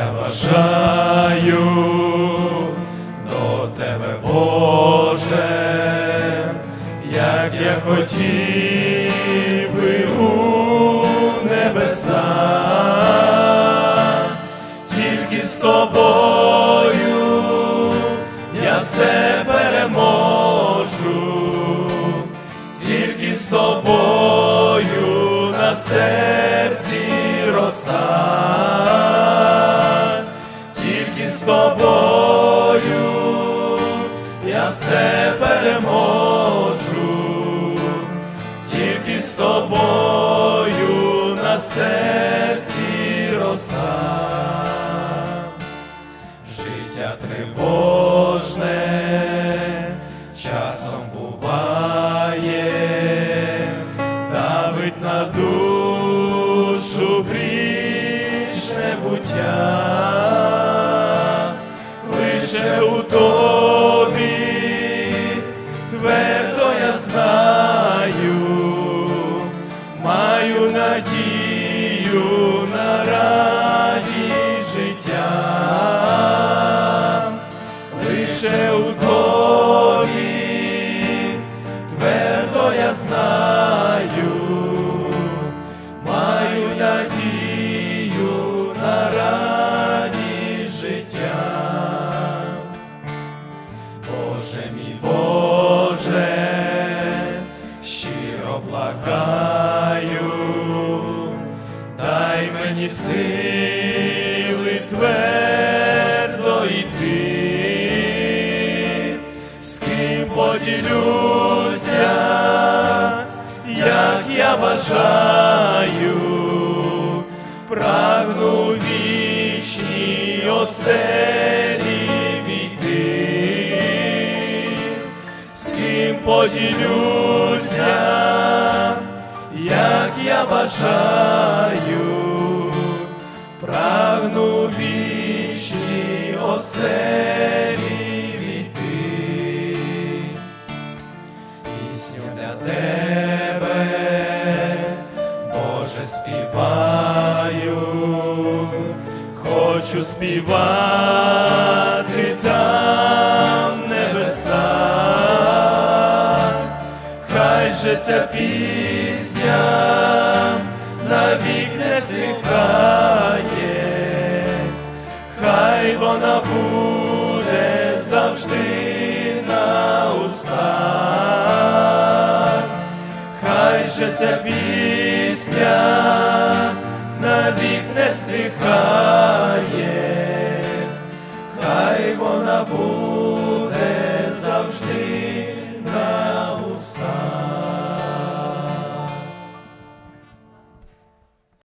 я бажаю до тебе, Боже, як я хотів би у небеса, тільки з тобою я все переможу, тільки з тобою на серці роса, з тобою. Я все переможу, тільки з тобою на серці роса. Життя тривожне часом буває, давить на душу грішне буття, надію мені сили твердо йти, з ким поділюся, як я бажаю, прагну вічній оселі війти, з ким поділюся, як я бажаю, прагну вічній оселі війти пісню для тебе, Боже, співаю, хочу співати там в небесах, хай же ця пісня навік не стихає, буде завжди на устах, хай же ця пісня навік не стихає,